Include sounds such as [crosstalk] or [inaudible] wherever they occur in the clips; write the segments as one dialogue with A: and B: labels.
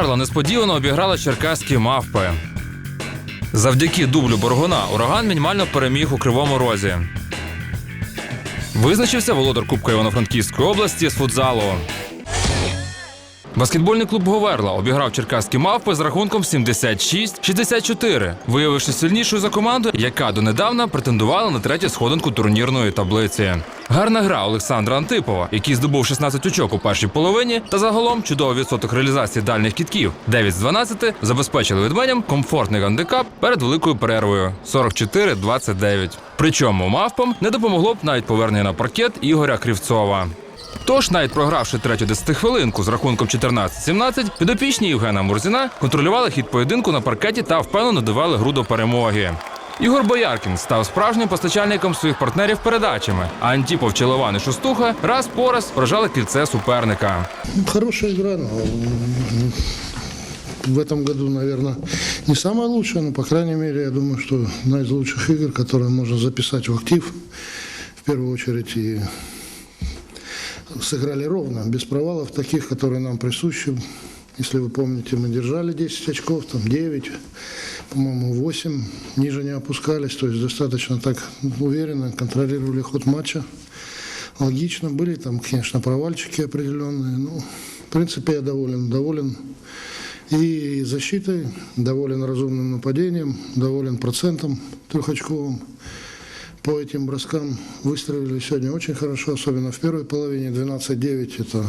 A: Говерла несподівано обіграла черкаські мавпи. Завдяки дублю Боргуна ураган мінімально переміг у кривому розі. Визначився володар Кубка Івано-Франківської області з футзалу. Баскетбольний клуб Говерла обіграв черкаські мавпи з рахунком 76-64, виявивши сильнішою за команду, яка донедавна претендувала на третю сходинку турнірної таблиці. Гарна гра Олександра Антипова, який здобув 16 очок у першій половині, та загалом чудовий відсоток реалізації дальніх кітків 9 з 12 забезпечили ведменям комфортний гандикап перед великою перервою 44-29. Причому мавпам не допомогло б навіть повернення на паркет Ігоря Крівцова. Тож, навіть програвши третю десятихвилинку з рахунком 14-17, підопічні Євгена Мурзіна контролювали хід поєдинку на паркеті та впевнено довели гру до перемоги. Ігор Бояркін став справжнім постачальником своїх партнерів передачами, а Антіпов, Челован і Шустуха раз по раз вражали кільце суперника.
B: Хорошая игра, но в этом году, наверное, не самая лучшая, но, по крайней мере, я думаю, что одна из лучших игр, которые можно записать в актив, в первую очередь, и сыграли ровно, без провалов таких, которые нам присущи. Если вы помните, мы держали 10 очков, там 9, по-моему, 8, ниже не опускались, то есть достаточно так уверенно контролировали ход матча логично. Были там, конечно, провальчики определенные. но в принципе, я доволен. Доволен и защитой, доволен разумным нападением, доволен процентом трехочковым. По этим броскам выстрелили сегодня очень хорошо, особенно в первой половине. 12-9 – это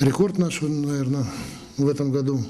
B: рекорд наш, наверное, в этом году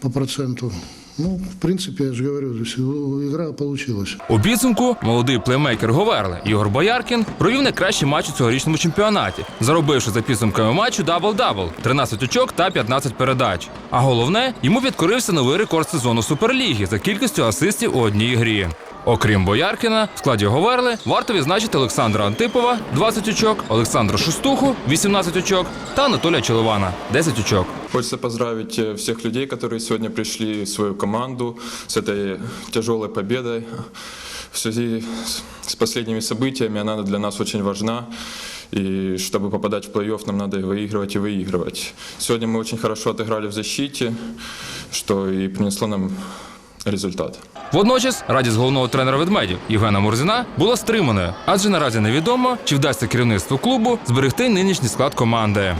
B: по проценту. Ну, в принципе, я же говорю, то есть, ну, игра получилась.
A: У підсумку молодий плеймейкер Говерли Ігор Бояркін провів найкращий матч у цьогорічному чемпіонаті, заробивши за підсумками матчу дабл-дабл – 13 очок та 15 передач. А головне, йому підкорився новий рекорд сезону Суперліги за кількістю асистів у одній грі. Окрім Бояркіна, в складі Говерли варто відзначити Олександра Антипова 20 очок, Олександра Шустуху 18 очок та Анатолія Челована 10 очок.
C: Хочется поздравить э, всех людей, которые сегодня пришли в свою команду с этой тяжелой победой. В связи с- с последними событиями она для нас очень важна. И чтобы попадать в плей-офф, нам надо и выигрывать и выигрывать. Сегодня мы очень хорошо отыграли в защите, что и принесло нам результат.
A: Водночас радість головного тренера ведмедів Євгена Мурзіна була стриманою, адже наразі невідомо, чи вдасться керівництву клубу зберегти нинішній склад команди.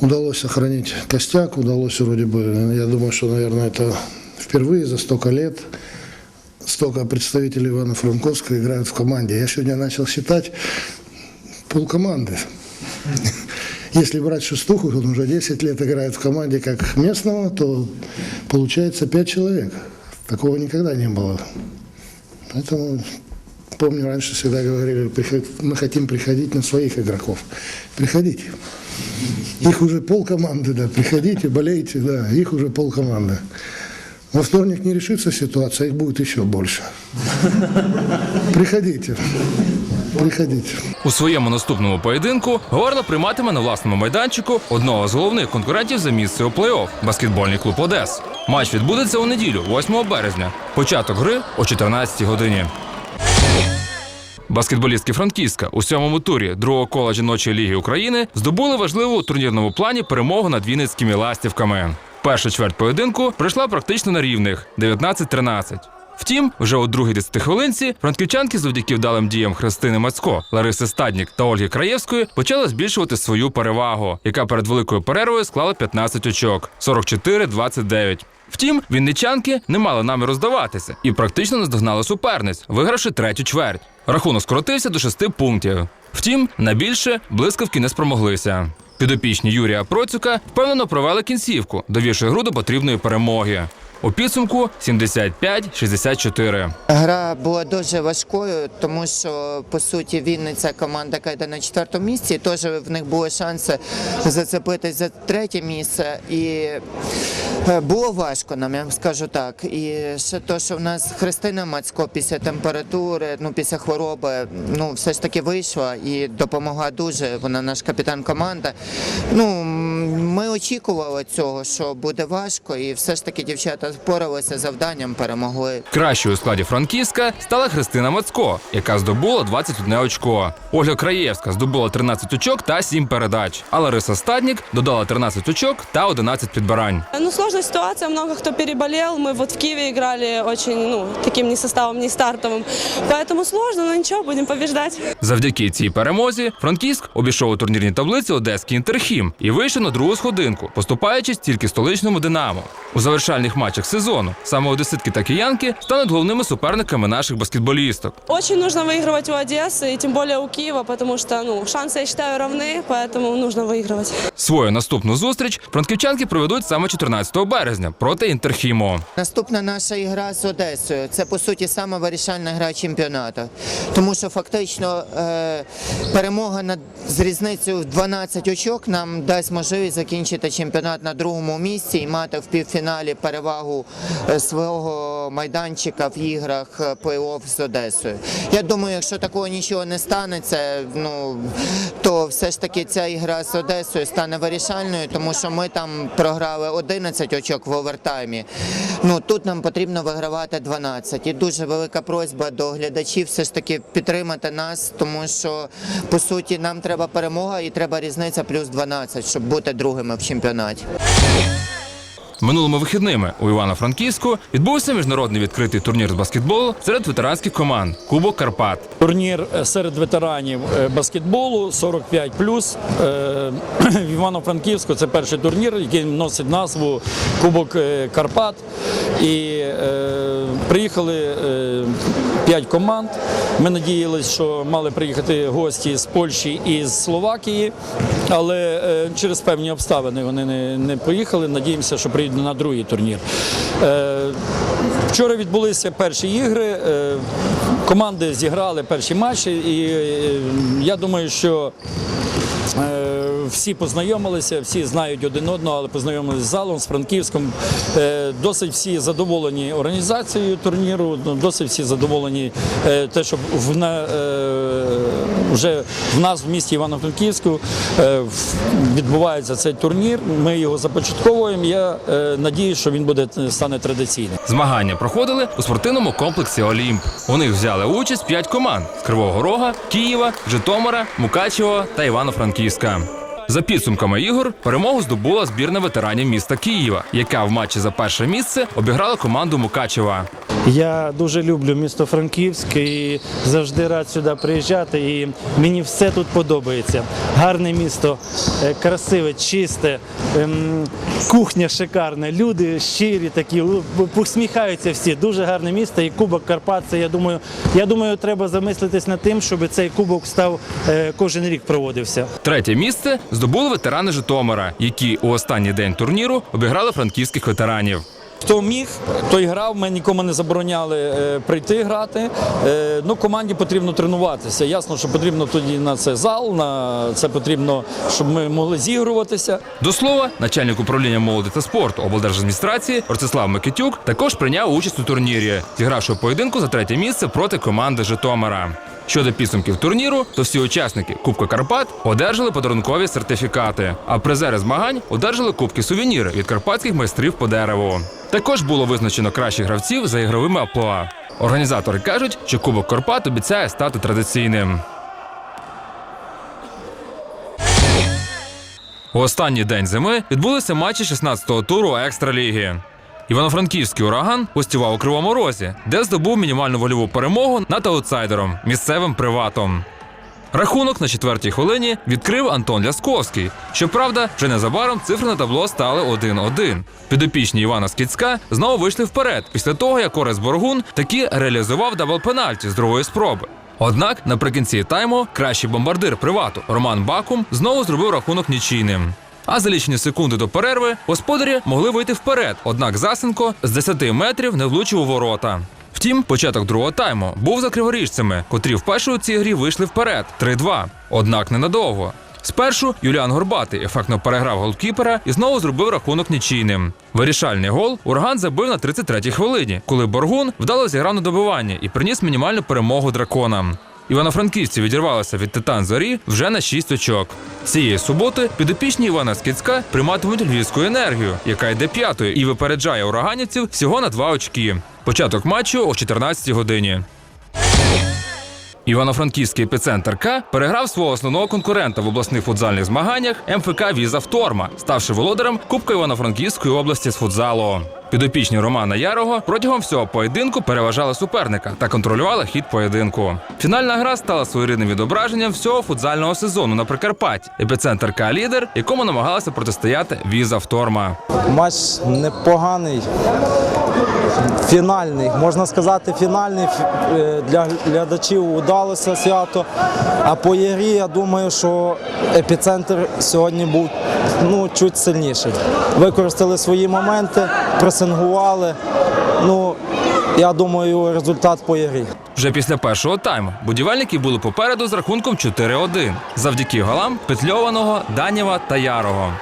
B: Удалось сохранить костяк, удалось вроде бы, я думаю, что, наверное, это впервые за столько лет столько представителей Ивано-Франковска играют в команде. Я сегодня начал считать полкоманды. Если брать шестуху, он уже 10 лет играет в команде как местного, то получается 5 человек. Такого никогда не было. Поэтому помню, раньше всегда говорили, «Приход- мы хотим приходить на своих игроков. Приходите. Их уже полкоманды, да. Приходите, болейте, да. Их уже полкоманды. Во вторник не решится ситуация, их будет еще больше. Приходите. Приходите.
A: У своєму наступному поєдинку Говерла прийматиме на власному майданчику одного з головних конкурентів за місце у плей-офф – баскетбольний клуб Одес. Матч відбудеться у неділю, 8 березня. Початок гри о 14 годині. Баскетболістки Франківська у сьомому турі другого кола жіночої ліги України здобули важливу у турнірному плані перемогу над вінницькими ластівками. Перша чверть поєдинку пройшла практично на рівних 19-13. Втім, вже у другій десятихвилинці франківчанки завдяки вдалим діям Христини Мацько, Лариси Стаднік та Ольги Краєвської почали збільшувати свою перевагу, яка перед великою перервою склала 15 очок 44-29. Втім, вінничанки не мали наміру здаватися і практично наздогнали суперниць, вигравши третю чверть. Рахунок скоротився до шести пунктів. Втім, на більше блискавки не спромоглися. Підопічні Юрія Процюка впевнено провели кінцівку, довівши гру до потрібної перемоги. У підсумку 75-64.
D: Гра була дуже важкою, тому що по суті Вінниця команда, яка йде на четвертому місці, теж в них були шанси зацепитись за третє місце. І е, було важко нам, я вам скажу так. І ще то, що в нас Христина Мацько після температури, ну після хвороби, ну все ж таки вийшла і допомогла дуже. Вона наш капітан команди. Ну ми очікували цього, що буде важко, і все ж таки дівчата впоралися з завданням, перемогли.
A: Кращою у складі Франківська стала Христина Мацько, яка здобула 21 очко. Ольга Краєвська здобула 13 очок та 7 передач. А Лариса Стаднік додала 13 очок та 11 підбирань.
E: Ну, сложная ситуация, много кто переболел. Мы вот в Киеве играли очень, ну, таким не составом, не стартовым. Поэтому сложно, но ничего, будем побеждать.
A: Завдяки цій перемозі Франківськ обійшов у турнірній таблиці Одеський інтерхім і вийшов на другу сходинку, поступаючись тільки столичному Динамо. У завершальних матчах сезону саме одеситки та киянки стануть головними суперниками наших баскетболісток.
E: Очень нужно выигрывать у Одессы, и тем более у Киева, потому что, ну, шансы, я считаю, равны, поэтому нужно выигрывать.
A: Свою наступну зустріч франківчанки проведуть саме 14 березня проти інтерхіму.
D: Наступна наша ігра з Одесою. Це по суті саме вирішальна гра чемпіонату. Тому що фактично е, перемога над з різницею в 12 очок нам дасть можливість закінчити чемпіонат на другому місці і мати в півфіналі перевагу е, свого майданчика в іграх е, плей-офф з Одесою. Я думаю, якщо такого нічого не станеться, ну то все ж таки ця ігра з Одесою стане вирішальною, тому що ми там програли 11 очок в овертаймі. Ну тут нам потрібно вигравати 12. І дуже велика просьба до глядачів все ж таки підтримати нас, тому що по суті нам треба перемога і треба різниця плюс 12, щоб бути другими в чемпіонаті.
A: Минулими вихідними у Івано-Франківську відбувся міжнародний відкритий турнір з баскетболу серед ветеранських команд Кубок Карпат.
F: Турнір е, серед ветеранів е, баскетболу 45 Е, [clears throat] В Івано-Франківську це перший турнір, який носить назву Кубок Карпат. І приїхали 5 команд. Ми надіялися, що мали приїхати гості з Польщі і з Словакії, але е, через певні обставини вони не, не поїхали. Надіємося, що приїдуть на другий турнір. Е, Вчора відбулися перші ігри. е, Команди зіграли перші матчі, і я думаю, що всі познайомилися, всі знають один одного, але познайомилися з залом, з Франківськом. Е, Досить всі задоволені організацією турніру, ну, досить всі задоволені е, те, що в на, е, вже в нас в місті Івано-Франківську відбувається цей турнір. Ми його започатковуємо. Я надіюсь, що він буде стане традиційним.
A: Змагання проходили у спортивному комплексі Олімп. У них взяли участь п'ять команд з Кривого Рога, Києва, Житомира, Мукачева та Івано-Франківська. За підсумками ігор перемогу здобула збірна ветеранів міста Києва, яка в матчі за перше місце обіграла команду Мукачева.
G: Я дуже люблю місто Франківськ і завжди рад сюди приїжджати. І мені все тут подобається. Гарне місто, е, красиве, чисте, ем, кухня шикарна, люди щирі такі, посміхаються всі. Дуже гарне місто. І Кубок Карпат. Це я думаю, я думаю, треба замислитись над тим, щоб цей кубок став е, кожен рік проводився.
A: Третє місце здобули ветерани Житомира, які у останній день турніру обіграли франківських ветеранів.
F: Хто міг, той грав. Ми нікому не забороняли е, прийти грати. Е, ну, команді потрібно тренуватися. Ясно, що потрібно тоді на це зал, на це потрібно, щоб ми могли зігруватися.
A: До слова, начальник управління молоді та спорту облдержадміністрації Ростислав Микитюк також прийняв участь у турнірі, зігравши поєдинку за третє місце проти команди Житомира. Щодо підсумків турніру, то всі учасники Кубка Карпат одержали подарункові сертифікати, а призери змагань одержали кубки сувеніри від карпатських майстрів по дереву. Також було визначено кращих гравців за ігровими амплуа. Організатори кажуть, що Кубок Карпат обіцяє стати традиційним. У останній день зими відбулися матчі 16-го туру екстраліги. Івано-Франківський ураган гостював у Кривому Розі, де здобув мінімальну вольову перемогу над аутсайдером місцевим приватом. Рахунок на четвертій хвилині відкрив Антон Лясковський. Щоправда, вже незабаром цифри на табло стали 1-1. Підопічні Івана Скіцька знову вийшли вперед після того, як Орес Боргун таки реалізував дабл-пенальті з другої спроби. Однак наприкінці тайму кращий бомбардир привату Роман Бакум знову зробив рахунок нічийним. А за лічені секунди до перерви господарі могли вийти вперед, однак Засенко з 10 метрів не влучив у ворота. Втім, початок другого тайму був за криворіжцями, котрі вперше у цій грі вийшли вперед 3-2. Однак ненадовго. Спершу Юліан Горбатий ефектно переграв голкіпера і знову зробив рахунок нічийним. Вирішальний гол Урган забив на 33-й хвилині, коли Боргун вдало зіграв на добивання і приніс мінімальну перемогу драконам. Івано-Франківці відірвалися від титан зорі вже на 6 очок. Цієї суботи підопічні Івана Скіцька прийматимуть львівську енергію, яка йде п'ятою і випереджає ураганівців всього на 2 очки. Початок матчу о 14 годині. Івано-Франківський епіцентр К переграв свого основного конкурента в обласних футзальних змаганнях МФК Віза Вторма, ставши володарем Кубка Івано-Франківської області з футзалу. Підопічні Романа Ярого протягом всього поєдинку переважали суперника та контролювали хід поєдинку. Фінальна гра стала своєрідним відображенням всього футзального сезону на Прикарпатті. Епіцентр К лідер, якому намагалися протистояти Віза Вторма.
H: Матч непоганий, фінальний, можна сказати, фінальний е, для глядачів удалося свято. А по єрі, я думаю, що епіцентр сьогодні був ну, чуть сильніший. Використали свої моменти, пресингували. Ну, я думаю, результат по єрі.
A: Вже після першого тайму будівельники були попереду з рахунком 4-1 завдяки голам Петльованого, Данєва та Ярого.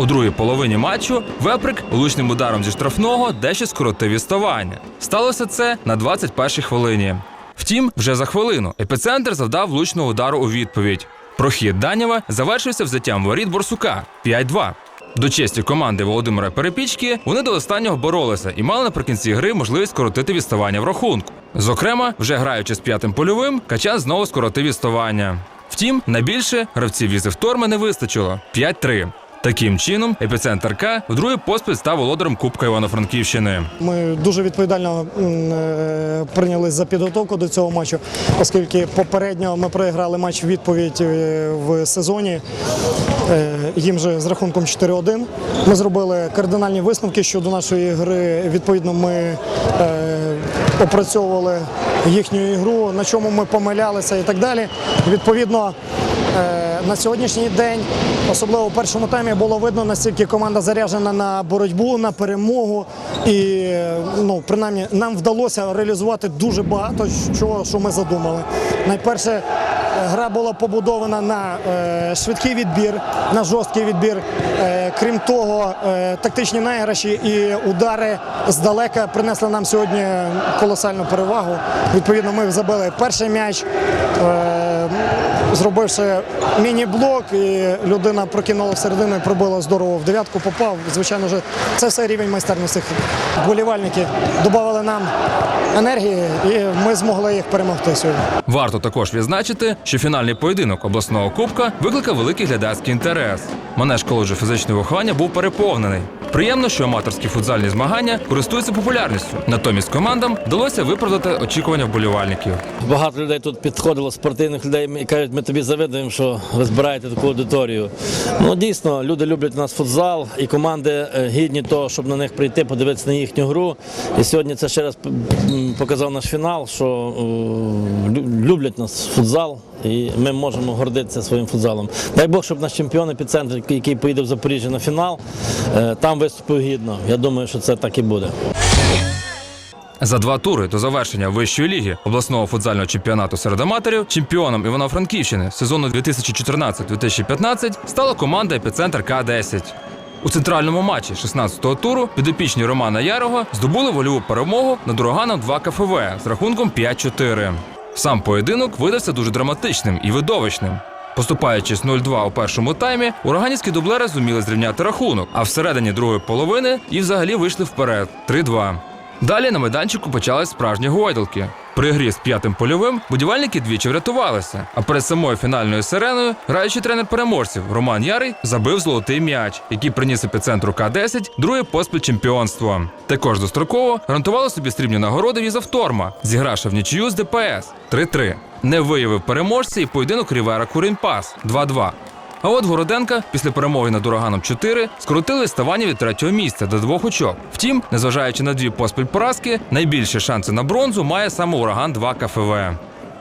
A: У другій половині матчу Веприк влучним ударом зі штрафного дещо скоротив відставання. Сталося це на 21-й хвилині. Втім, вже за хвилину епіцентр завдав влучного удару у відповідь. Прохід Данєва завершився взяттям воріт Борсука 5-2. До честі команди Володимира Перепічки вони до останнього боролися і мали наприкінці гри можливість скоротити відставання в рахунку. Зокрема, вже граючи з п'ятим польовим, Качан знову скоротив відставання. Втім, найбільше гравців візи вторми не вистачило 5-3. Таким чином, епіцентр К вдруге поспіль став володарем Кубка Івано-Франківщини.
I: Ми дуже відповідально е, прийнялись за підготовку до цього матчу, оскільки попередньо ми проіграли матч відповідь е, в сезоні. е, Їм же з рахунком 4-1. Ми зробили кардинальні висновки щодо нашої гри. Відповідно, ми опрацьовували їхню ігру, на чому ми помилялися і так далі. Відповідно, на сьогоднішній день, особливо у першому таймі, було видно, наскільки команда заряджена на боротьбу, на перемогу. І ну, принаймні нам вдалося реалізувати дуже багато чого, що ми задумали. Найперше, е, гра була побудована на е, швидкий відбір, на жорсткий відбір. Е, крім того, е, тактичні наіграші і удари здалека принесли нам сьогодні колосальну перевагу. Відповідно, ми забили перший м'яч. Е, зробивши міні-блок, і людина прокинула всередину і пробила здорово в дев'ятку, попав. Звичайно ж, це все рівень майстерності. Вболівальники додали нам енергії, і ми змогли їх перемогти сьогодні.
A: Варто також відзначити, що фінальний поєдинок обласного кубка викликав великий глядацький інтерес. Манеж коледжу фізичного виховання був переповнений. Приємно, що аматорські футзальні змагання користуються популярністю. Натомість командам вдалося виправдати очікування вболівальників.
J: Багато людей тут підходило, спортивних людей і кажуть, ми тобі завидуємо, що ви збираєте таку аудиторію. Ну дійсно, люди люблять у нас футзал, і команди е, гідні того, щоб на них прийти, подивитися на їхню гру. І сьогодні це ще раз показав наш фінал, що е, люблять нас футзал. І ми можемо гордитися своїм футзалом. Дай Бог, щоб наш чемпіон епіцентр, який поїде в Запоріжжя на фінал, е, там виступив гідно. Я думаю, що це так і буде.
A: За два тури до завершення вищої ліги обласного футзального чемпіонату серед аматорів чемпіоном Івано-Франківщини сезону 2014-2015 стала команда епіцентр К-10. У центральному матчі 16-го туру підопічні Романа Ярого здобули вольову перемогу над ураганом 2 КФВ з рахунком 5-4. Сам поєдинок видався дуже драматичним і видовищним. Поступаючись 0-2 у першому таймі, ураганівські дублери зуміли зрівняти рахунок, а всередині другої половини і взагалі вийшли вперед 3-2. Далі на майданчику почались справжні гойдалки. При грі з п'ятим польовим будівельники двічі врятувалися. А перед самою фінальною сиреною граючий тренер переможців Роман Ярий забив золотий м'яч, який приніс епіцентру К-10 друге поспіль чемпіонство. Також достроково гарантували собі срібні нагороди від Авторма, зігравши в нічию з ДПС 3-3. Не виявив переможця і поєдинок Рівера Курінпас 2-2. А от Городенка після перемоги над ураганом 4 скоротили ставання від третього місця до двох очок. Втім, незважаючи на дві поспіль поразки, найбільші шанси на бронзу має саме ураган 2 КФВ.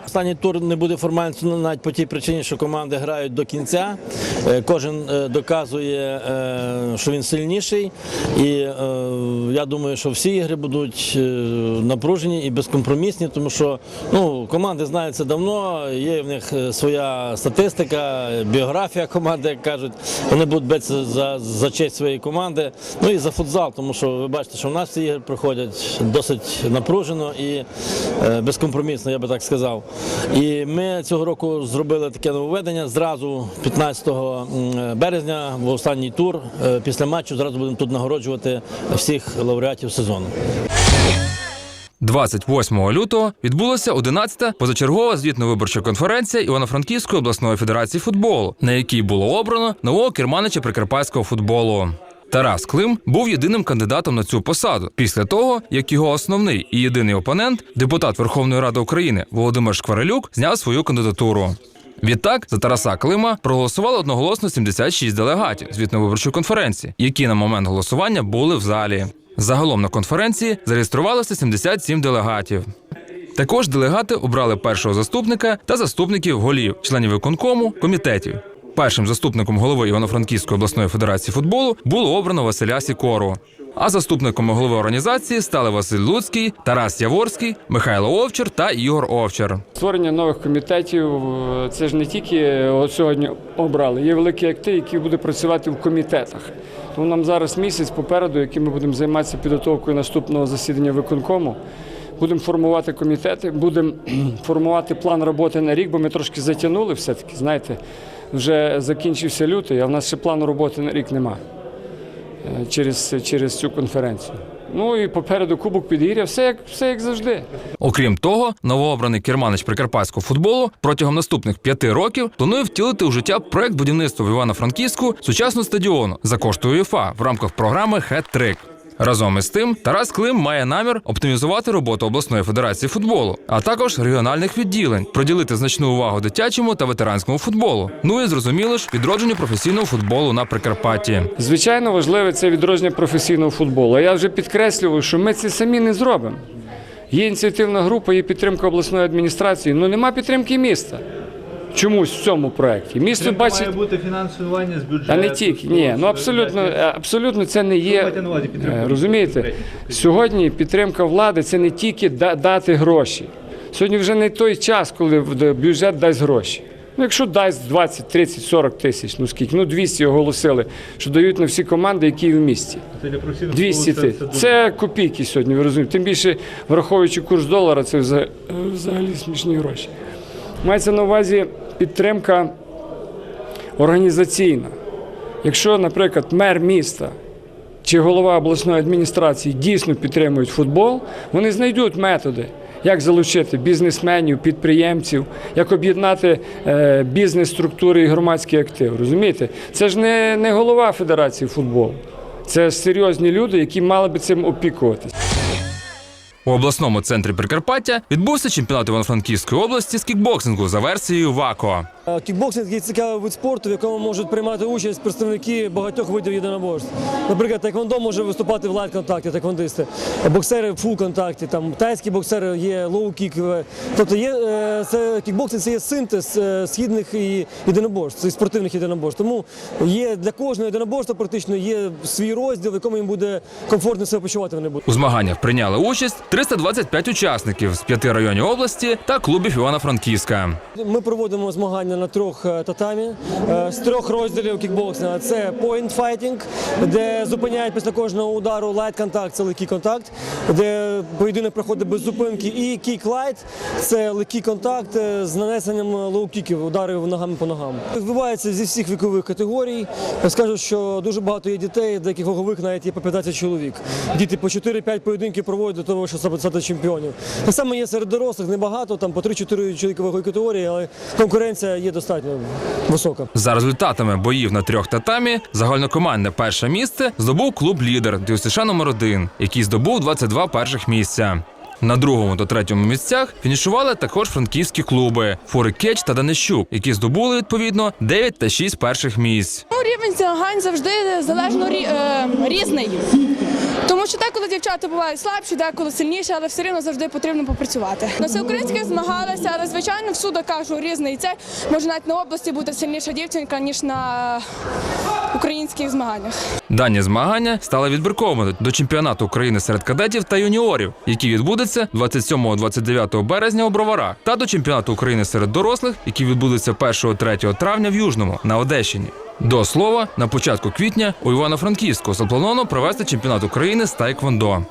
J: Останній тур не буде формальністю навіть по тій причині, що команди грають до кінця. Е, Кожен е, доказує, е, що він сильніший. І я думаю, що всі ігри будуть напружені і безкомпромісні, тому що ну, команди знають це давно, є в них своя статистика, біографія команди, як кажуть. Вони будуть битися за, за честь своєї команди. Ну і за футзал, тому що ви бачите, що в нас ці ігри проходять досить напружено і безкомпромісно, я би так сказав. І ми цього року зробили таке нововведення. Зразу 15 березня в останній тур е, після матчу зразу будемо тут нагороджувати всіх лауреатів сезону.
A: 28 лютого відбулася 11-та позачергова звітно-виборча конференція Івано-Франківської обласної федерації футболу, на якій було обрано нового керманича прикарпатського футболу. Тарас Клим був єдиним кандидатом на цю посаду після того, як його основний і єдиний опонент, депутат Верховної Ради України Володимир Шкварилюк, зняв свою кандидатуру. Відтак за Тараса Клима проголосували одноголосно 76 делегатів звітно-виборчої конференції, які на момент голосування були в залі. Загалом на конференції зареєструвалося 77 делегатів. Також делегати обрали першого заступника та заступників голів, членів виконкому, комітетів. Першим заступником голови Івано-Франківської обласної федерації футболу було обрано Василя Сікору. А заступниками голови організації стали Василь Луцький, Тарас Яворський, Михайло Овчар та Ігор Овчар.
K: Створення нових комітетів е, це ж не тільки от сьогодні обрали. Є великий актив, який буде працювати в комітетах. Тому нам зараз місяць попереду, яким ми будемо займатися підготовкою наступного засідання виконкому. Будемо формувати комітети, будемо [clears throat] формувати план роботи на рік, бо ми трошки затягнули все-таки. Знаєте, вже закінчився лютий, а в нас ще плану роботи на рік нема е, через, через цю конференцію. Ну і попереду Кубок Підгір'я, все як, все як завжди.
A: Окрім того, новообраний керманич прикарпатського футболу протягом наступних п'яти років планує втілити у життя проект будівництва в Івано-Франківську сучасного стадіону за кошти УЄФА в рамках програми «Хет-трик». Разом із тим, Тарас Клим має намір оптимізувати роботу обласної федерації футболу, а також регіональних відділень, приділити значну увагу дитячому та ветеранському футболу. Ну і зрозуміло ж, відродженню професійного футболу на Прикарпатті.
K: Звичайно, важливе це відродження професійного футболу. Я вже підкреслював, що ми це самі не зробимо. Є ініціативна група, є підтримка обласної адміністрації, але нема підтримки міста. Чомусь в цьому проєкті. Місто бачить.
L: Має бути фінансування з бюджету.
K: Та не тільки, ні, ну абсолютно, абсолютно це не є. е, Розумієте, сьогодні підтримка влади це не тільки дати гроші. Сьогодні вже не той час, коли бюджет дасть гроші. Ну, якщо дасть 20, 30, 40 тисяч, ну скільки, ну 200 оголосили, що дають на всі команди, які в місті.
L: Це
K: 200 тисяч. Це копійки сьогодні, ви розумієте. Тим більше, враховуючи курс долара, це вза- взагалі смішні гроші. Мається на увазі підтримка організаційна. Якщо, наприклад, мер міста чи голова обласної адміністрації дійсно підтримують футбол, вони знайдуть методи, як залучити бізнесменів, підприємців, як об'єднати е, бізнес-структури і громадський актив. Розумієте? Це ж не, не голова Федерації футболу. Це ж серйозні люди, які мали би цим опікуватися.
A: У обласному центрі Прикарпаття відбувся чемпіонат Івано-Франківської області з кікбоксингу за версією ВАКО.
M: Е, Кікбоксинг такий цікавий вид спорту, в якому можуть приймати участь представники багатьох видів єдиноборств. Наприклад, тайквондо може виступати в лайт-контакті, тайквондисти, боксери в фул-контакті, там тайські боксери є лоу-кік. е, Тобто є е, це кікбоксинг це є синтез східних і єдиноборств, і спортивних єдиноборств. Тому є для кожного єдиноборства практично є свій розділ, в якому їм буде комфортно себе почувати. Вони будуть.
A: У змаганнях прийняли участь 325 учасників з п'яти районів області та клубів Івано-Франківська.
M: Ми проводимо змагання на трьох е, татамі е, з трьох розділів кікбоксинга. Це point fighting, де зупиняють після кожного удару light contact, це легкий контакт, де поєдинок проходить без зупинки. І kick light – це легкий контакт е, з нанесенням лоу-кіків, ударів ногами по ногам. Відбувається зі всіх вікових категорій. Скажу, що дуже багато є дітей, деяких вагових навіть є по 15 чоловік. Діти по 4-5 поєдинків проводять до того, щоб стати чемпіонів. Так само є серед дорослих небагато, там по 3-4 чоловіка вагової категорії, але конкуренція є достатньо висока.
A: За результатами боїв на трьох татамі загальнокомандне перше місце здобув клуб лідер ДЮСШ номер 1 який здобув 22 перших місця. На другому та третьому місцях фінішували також франківські клуби Фури Кеч та Данищук, які здобули відповідно 9 та 6 перших місць.
E: Ну, рівень змагань завжди залежно рі- е, різний. Тому що деколи дівчата бувають слабші, деколи сильніші, але все рівно завжди потрібно попрацювати. На всеукраїнських змагалася, але звичайно всюди кажу різний. Це може навіть на області бути сильніша дівчинка, ніж на українських змаганнях.
A: Дані змагання стали відбірковими до чемпіонату України серед кадетів та юніорів, який відбудеться 27-29 березня у Броварах, та до чемпіонату України серед дорослих, який відбудеться 1-3 травня в Южному на Одещині. До слова, на початку квітня у Івано-Франківську заплановано провести чемпіонат України з Тайквондо.